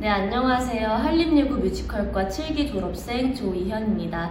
네, 안녕하세요. 한림예고 뮤지컬과 7기 졸업생 조이현입니다.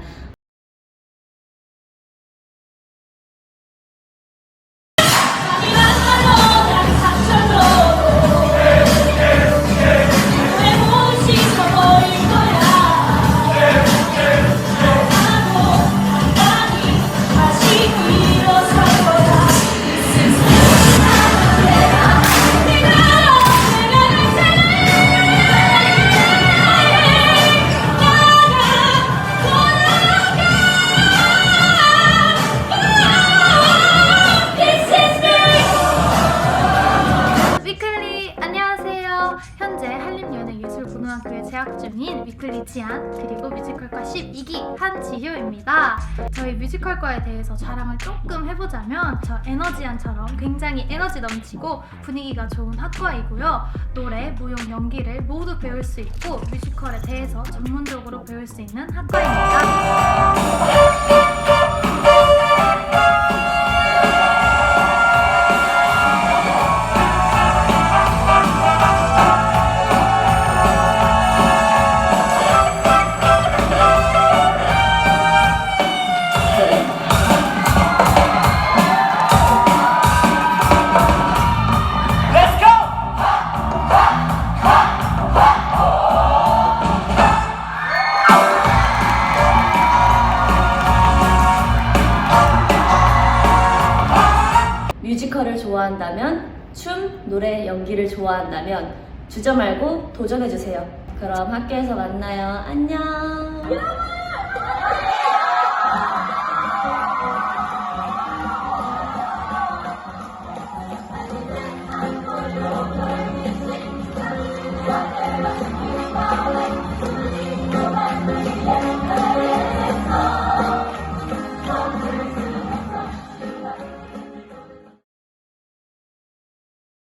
한림연예예술고등학교에 재학 중인 위클리 지안 그리고 뮤지컬과 12기 한지효입니다. 저희 뮤지컬과에 대해서 자랑을 조금 해보자면 저 에너지안처럼 굉장히 에너지 넘치고 분위기가 좋은 학과이고요. 노래, 무용, 연기를 모두 배울 수 있고 뮤지컬에 대해서 전문적으로 배울 수 있는 학과입니다. 뮤지컬을 좋아한다면, 춤, 노래, 연기를 좋아한다면, 주저 말고 도전해주세요. 그럼 학교에서 만나요. 안녕! Thank